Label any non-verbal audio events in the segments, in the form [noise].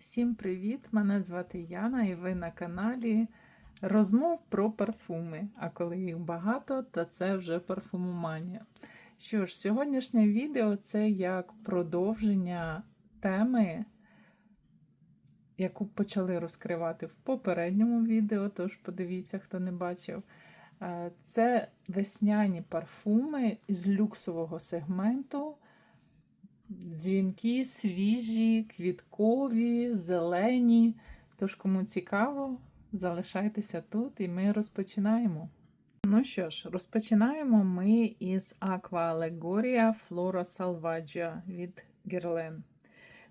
Всім привіт! Мене звати Яна, і ви на каналі розмов про парфуми. А коли їх багато, то це вже парфумоманія. Що ж, сьогоднішнє відео це як продовження теми, яку почали розкривати в попередньому відео, тож подивіться, хто не бачив. Е, Це весняні парфуми із люксового сегменту. Дзвінки свіжі, квіткові, зелені. Тож, кому цікаво, залишайтеся тут і ми розпочинаємо. Ну що ж, розпочинаємо ми із Aqua Allegoria Flora Salvaggia від Guerlain.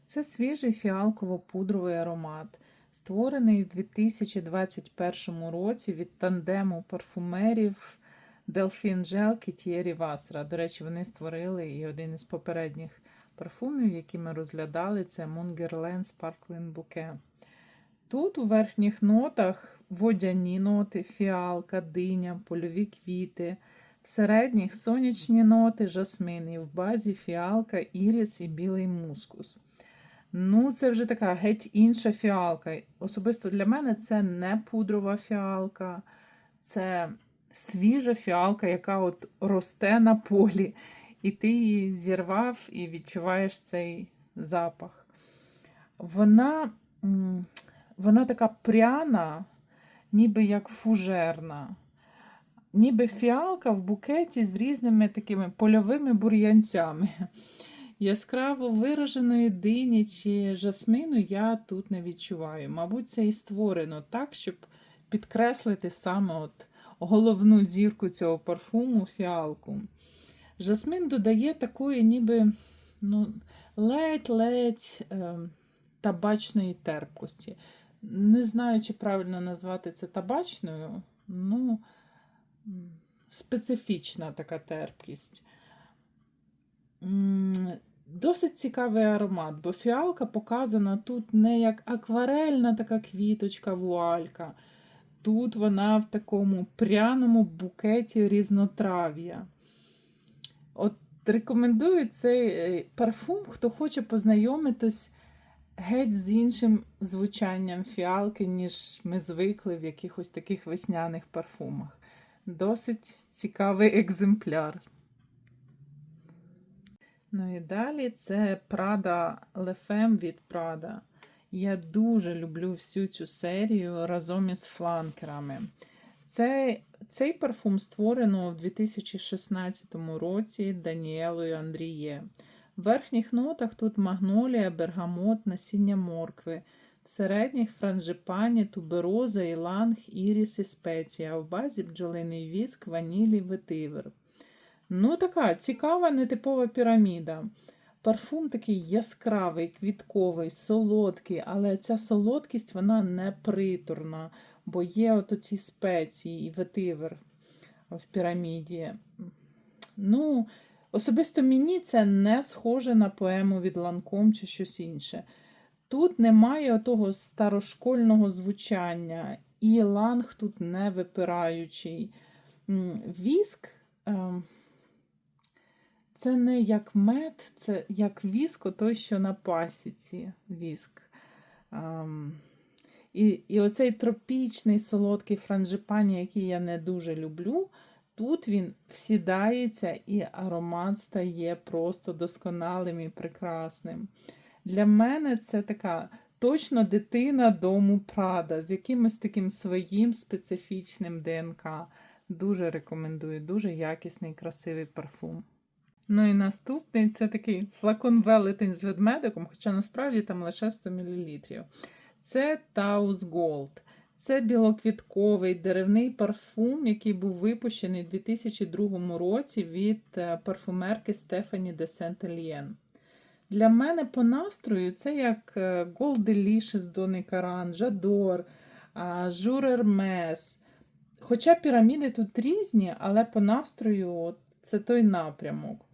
Це свіжий фіалково-пудровий аромат, створений у 2021 році від тандему парфумерів Delphine Gel і Thierry Vassra. До речі, вони створили і один із попередніх парфумів, які ми розглядали, це Moon Sparkling Bouquet. Тут у верхніх нотах водяні ноти, фіалка, диня, польові квіти, в середніх сонячні ноти, жасмин, і в базі фіалка, іріс і білий мускус. Ну, це вже така геть інша фіалка. Особисто для мене це не пудрова фіалка, це свіжа фіалка, яка от росте на полі. І ти її зірвав і відчуваєш цей запах. Вона, вона така пряна, ніби як фужерна, ніби фіалка в букеті з різними такими польовими бур'янцями. Яскраво вираженої дині чи жасмину я тут не відчуваю. Мабуть, це і створено так, щоб підкреслити саме от головну зірку цього парфуму фіалку. Жасмин додає такої, ніби ну, ледь-ледь е, табачної терпкості. Не знаю, чи правильно назвати це табачною, ну, специфічна така терпкість. Досить цікавий аромат, бо фіалка показана тут не як акварельна така квіточка, вуалька. Тут вона в такому пряному букеті різнотрав'я. От рекомендую цей е, парфум, хто хоче познайомитись геть з іншим звучанням фіалки, ніж ми звикли в якихось таких весняних парфумах. Досить цікавий екземпляр. Ну і далі це Prada Лефем від Prada. Я дуже люблю всю цю серію разом із фланкерами. Цей, цей парфум створено в 2016 році Даніелою Андріє. В верхніх нотах тут магнолія, бергамот, насіння моркви, в середніх франжипані, тубероза, іланг, іріс і спеція, а в базі бджолиний віск, ванілі, ветивер. Ну, така цікава, нетипова піраміда. Парфум такий яскравий, квітковий, солодкий, але ця солодкість вона не приторна, бо є от оці спеції і ветивер в піраміді. Ну, Особисто мені це не схоже на поему від ланком чи щось інше. Тут немає того старошкольного звучання, і ланг тут не випираючий. Віск. ем, це не як мед, це як віск, той, що на пасіці віск. І, і оцей тропічний солодкий франжипані, який я не дуже люблю, тут він всідається і аромат стає просто досконалим і прекрасним. Для мене це така точно дитина дому Прада з якимось таким своїм специфічним ДНК. Дуже рекомендую, дуже якісний, красивий парфум. Ну і наступний це такий флакон велетень з ведмедиком, хоча насправді там лише 100 мл. Це Taus Gold. Це білоквітковий деревний парфум, який був випущений у 2002 році від е, парфумерки Стефані де Сент-Елієн. Для мене по настрою це як е, Gold Delicious Дони Каран, Жадор, Жур Hermes. Хоча піраміди тут різні, але по настрою це той напрямок.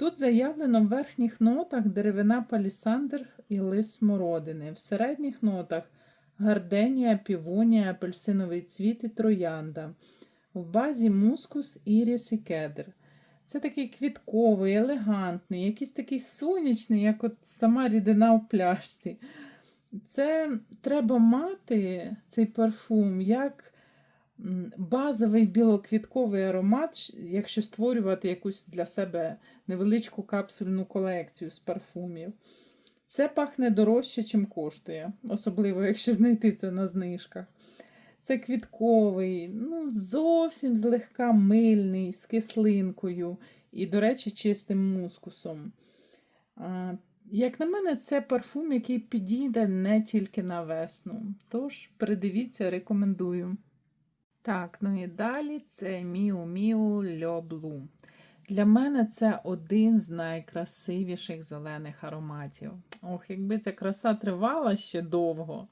Тут заявлено в верхніх нотах деревина палісандр і лис смородини, в середніх нотах гарденія, півонія, апельсиновий цвіт і троянда, в базі мускус, іріс і кедр. Це такий квітковий, елегантний, якийсь такий сонячний, як от сама рідина в пляшці. Це треба мати цей парфум як базовий білоквітковий аромат, якщо створювати якусь для себе невеличку капсульну колекцію з парфумів. Це пахне дорожче, чим коштує, особливо якщо знайти це на знижках. Це квітковий, ну, зовсім злегка мильний, з кислинкою і, до речі, чистим мускусом. Як на мене, це парфум, який підійде не тільки на весну. Тож, придивіться, рекомендую. Так, ну і далі це Miu Le Blue. Для мене це один з найкрасивіших зелених ароматів. Ох, якби ця краса тривала ще довго.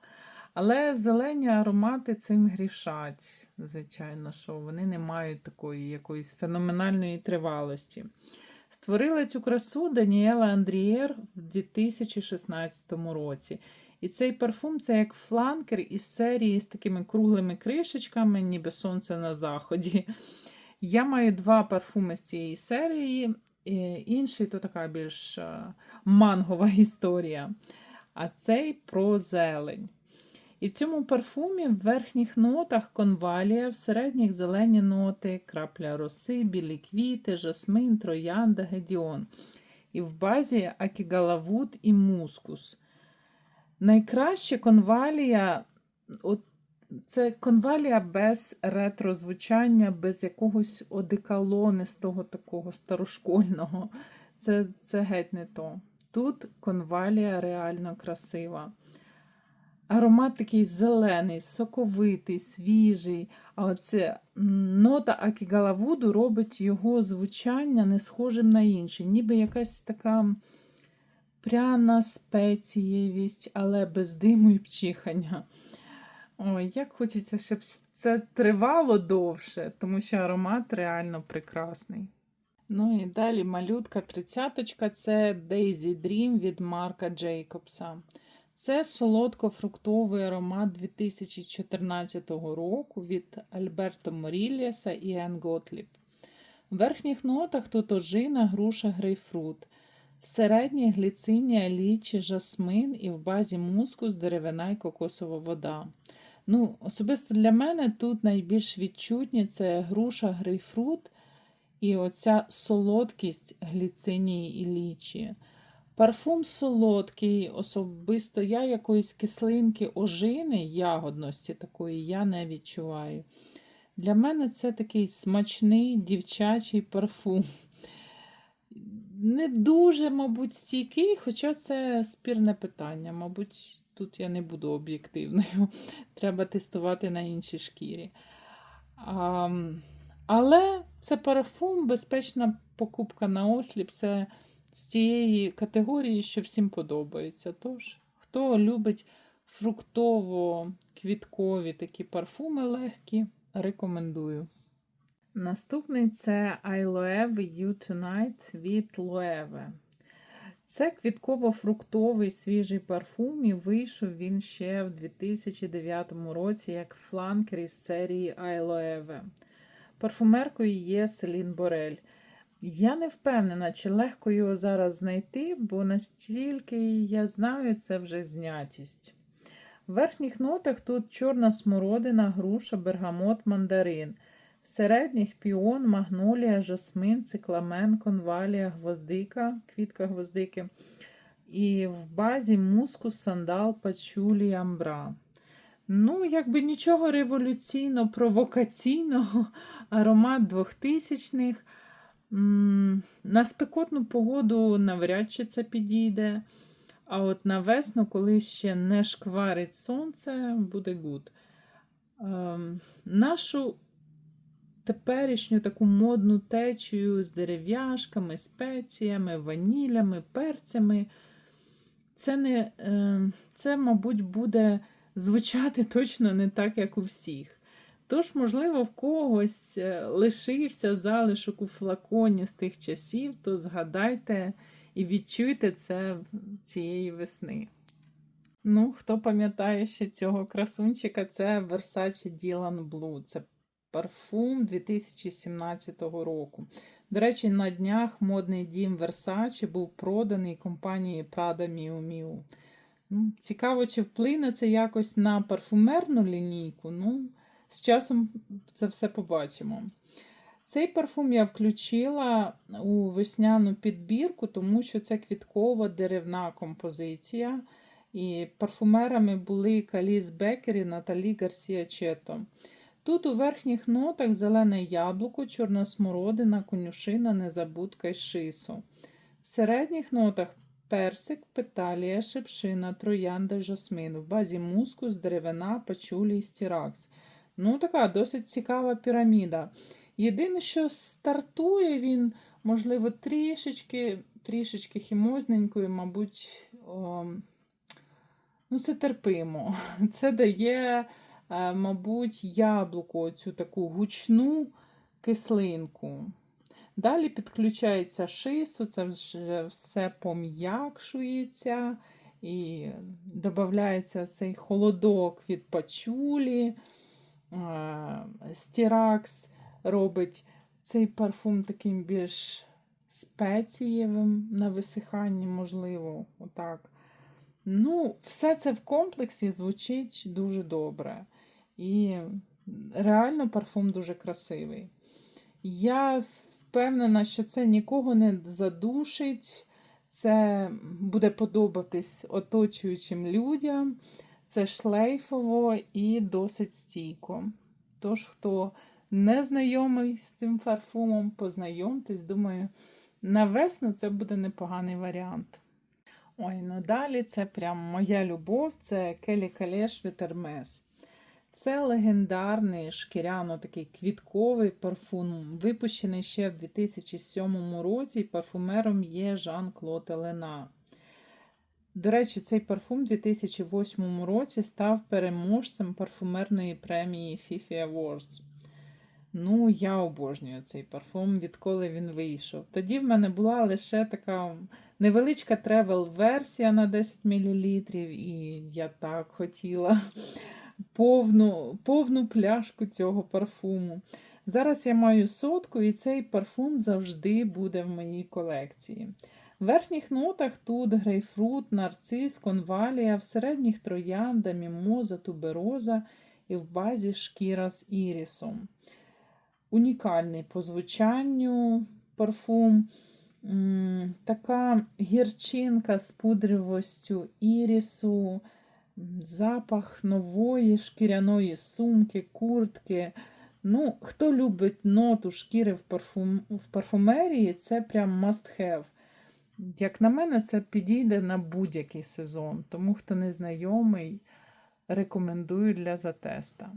Але зелені аромати цим грішать, звичайно, що вони не мають такої якоїсь феноменальної тривалості. Створила цю красу Даніела Андрієр в 2016 році. І цей парфум це як фланкер із серії з такими круглими кришечками, ніби сонце на заході. Я маю два парфуми з цієї серії. Інший то така більш е, мангова [laughs] історія. А цей про зелень. І в цьому парфумі в верхніх нотах конвалія, в середніх зелені ноти, крапля роси, білі квіти, жасмин, троянда, гедіон. І в базі акігалавуд і мускус. Найкраще конвалія, от це конвалія без ретрозвучання, без якогось одеколонистого такого старошкольного. Це, це геть не то. Тут конвалія реально красива. Аромат такий зелений, соковитий, свіжий. А оце нота акігалавуду робить його звучання не схожим на інші, ніби якась така пряна спецієвість, але без диму і пчихання. Ой, як хочеться, щоб це тривало довше, тому що аромат реально прекрасний. Ну і далі малютка тридцяточка це Daisy Dream від Марка Джейкобса. Це солодко-фруктовий аромат 2014 року від Альберто Моріліса і Ен Готліб. В верхніх нотах тут ожина, груша, грейпфрут. В середній гліцинія, лічі, жасмин і в базі мускус, деревина і кокосова вода. Ну, Особисто для мене тут найбільш відчутні це груша, грейпфрут і оця солодкість гліцинії і лічі. Парфум солодкий, особисто я якоїсь кислинки, ожини, ягодності такої я не відчуваю. Для мене це такий смачний дівчачий парфум. Не дуже, мабуть, стійкий, хоча це спірне питання. Мабуть, тут я не буду об'єктивною. [laughs] Треба тестувати на іншій шкірі. А, але це парфум, безпечна покупка на осліп. Це з тієї категорії, що всім подобається. Тож, хто любить фруктово-квіткові такі парфуми легкі, рекомендую. Наступний це I Loewe You Tonight від Loewe. Це квітково-фруктовий свіжий парфум, і вийшов він ще в 2009 році як фланкер із серії Loewe. Парфумеркою є Селін Борель. Я не впевнена, чи легко його зараз знайти, бо настільки я знаю, це вже знятість. В верхніх нотах тут чорна смородина, груша, бергамот, мандарин. Середніх піон, магнолія, жасмин, цикламен, конвалія, гвоздика, квітка гвоздики. І в базі мускус, сандал, пачулі, амбра. Ну, якби нічого революційно провокаційного, [laughs] аромат 2000-х. На спекотну погоду навряд чи це підійде. А от на весну, коли ще не шкварить сонце, буде гуд. Ем, Нашу теперішню таку модну течію з дерев'яшками, спеціями, ванілями, перцями. Це, не, е, це, мабуть, буде звучати точно не так, як у всіх. Тож, можливо, в когось е, лишився залишок у флаконі з тих часів, то згадайте і відчуйте це цієї весни. Ну, хто пам'ятає ще цього красунчика, це Versace Dylan Blue. Це парфум 2017 року. До речі, на днях модний дім Versace був проданий компанією Prada Miu Miu. Ну, Цікаво, чи вплине це якось на парфумерну лінійку. Ну, з часом це все побачимо. Цей парфум я включила у весняну підбірку, тому що це квіткова деревна композиція. І парфумерами були Каліс Бекер і Наталі Гарсія Чето. Тут у верхніх нотах зелене яблуко, чорна смородина, конюшина, незабудка й шису. В середніх нотах персик, петалія, шипшина, троянда, жасмин. В базі мускус, деревина, пачулі і стіракс. Ну, така досить цікава піраміда. Єдине, що стартує він, можливо, трішечки, трішечки хімозненькою, мабуть, о, ну, це терпимо. [laughs] Це дає, мабуть, яблуко, цю таку гучну кислинку. Далі підключається шису, це вже все пом'якшується і додається цей холодок від пачулі. Е, Стіракс робить цей парфум таким більш спецієвим на висиханні, можливо, отак. Ну, все це в комплексі звучить дуже добре. І реально парфум дуже красивий. Я впевнена, що це нікого не задушить, це буде подобатись оточуючим людям. Це шлейфово і досить стійко. Тож, хто не знайомий з цим парфумом, познайомтесь, думаю, на весну це буде непоганий варіант. Ой, ну далі це прям моя любов це Келі Калеш від. Це легендарний шкіряно такий квітковий парфум, випущений ще в 2007 році. Парфумером є Жан-Клод Елена. До речі, цей парфум у 2008 році став переможцем парфумерної премії Fifi Awards. Ну, я обожнюю цей парфум, відколи він вийшов. Тоді в мене була лише така невеличка тревел-версія на 10 мл, і я так хотіла повну, повну пляшку цього парфуму. Зараз я маю сотку, і цей парфум завжди буде в моїй колекції. В верхніх нотах тут грейпфрут, нарцис, конвалія, в середніх троянда, мімоза, тубероза і в базі шкіра з ірісом. Унікальний по звучанню парфум. Така гірчинка з пудривостю ірісу, запах нової шкіряної сумки, куртки. Ну, Хто любить ноту шкіри в парфум, в парфумерії, це прям must have. Як на мене, це підійде на будь-який сезон, тому хто не знайомий, рекомендую для затеста.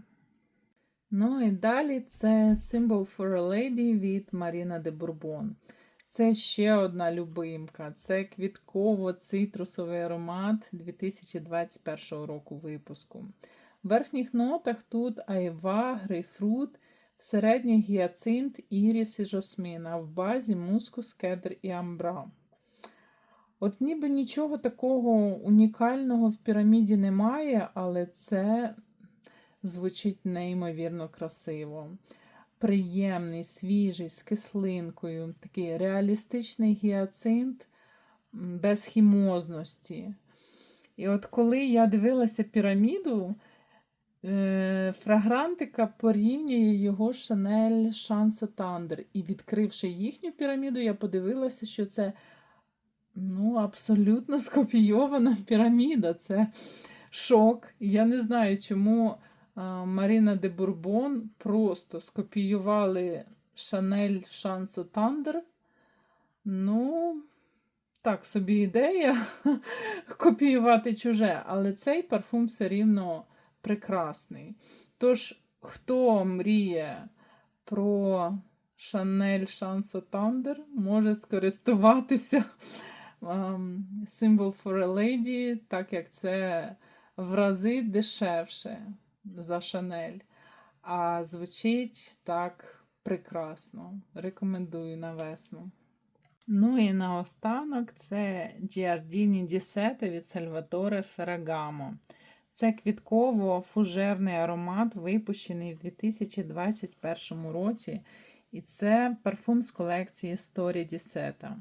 Ну і далі це Symbol for a Lady від Маріна де Бурбон. Це ще одна любимка. Це квітково-цитрусовий аромат 2021 року випуску. В верхніх нотах тут айва, грейпфрут, в середніх гіацинт, іріс і жасмин, а в базі мускус, кедр і амбра. От ніби нічого такого унікального в піраміді немає, але це звучить неймовірно красиво. Приємний, свіжий, з кислинкою, такий реалістичний гіацинт без хімозності. І от коли я дивилася піраміду, е, фрагрантика порівнює його Chanel Chance Thunder. І відкривши їхню піраміду, я подивилася, що це ну, абсолютно скопійована піраміда. Це шок. Я не знаю, чому. Маріна де Бурбон просто скопіювали Шанель Шансо Тандер. Ну, так собі ідея [laughs] копіювати чуже, але цей парфум все рівно прекрасний. Тож, хто мріє про Шанель Шансо Тандер, може скористуватися Symbol for a Lady, так як це в рази дешевше за Шанель. А звучить так прекрасно. Рекомендую на весну. Ну і наостанок це Giardini di Sete від Сальваторе Ferragamo. Це квітково-фужерний аромат, випущений в 2021 році. І це парфум з колекції Story Seta.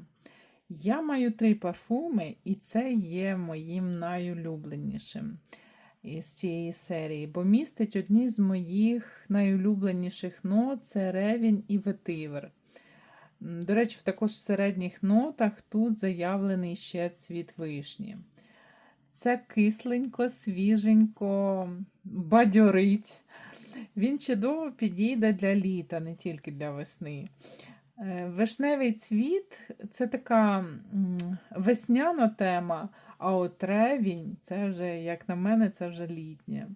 Я маю три парфуми, і це є моїм найулюбленішим із цієї серії, бо містить одні з моїх найулюбленіших нот це ревінь і ветивер. До речі, в також середніх нотах тут заявлений ще цвіт вишні. Це кисленько, свіженько, бадьорить. Він чудово підійде для літа, не тільки для весни. Е, Вишневий цвіт це така весняна тема, а от ревінь це вже, як на мене, це вже літнє.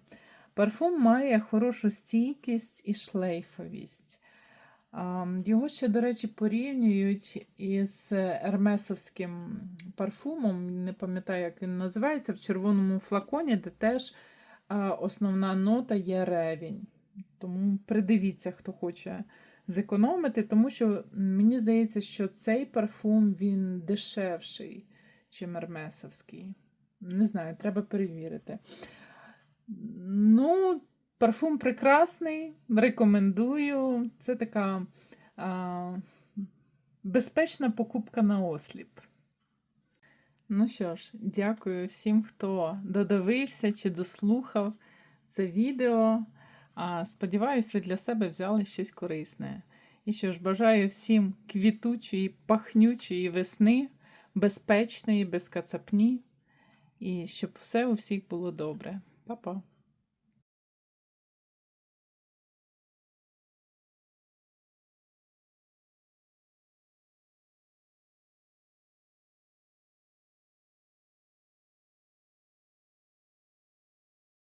Парфум має хорошу стійкість і шлейфовість. Його ще, до речі, порівнюють із ермесовським парфумом. Не пам'ятаю, як він називається, в червоному флаконі, де теж основна нота є ревінь. Тому придивіться, хто хоче зекономити, тому що мені здається, що цей парфум він дешевший, чим ермесовський. Не знаю, треба перевірити. Ну, парфум прекрасний, рекомендую. Це така а, безпечна покупка на осліп. Ну що ж, дякую всім, хто додивився чи дослухав це відео. А, сподіваюся, ви для себе взяли щось корисне. І що ж, бажаю всім квітучої, пахнючої весни, безпечної, безкацапні, і щоб все у всіх було добре. Па-па!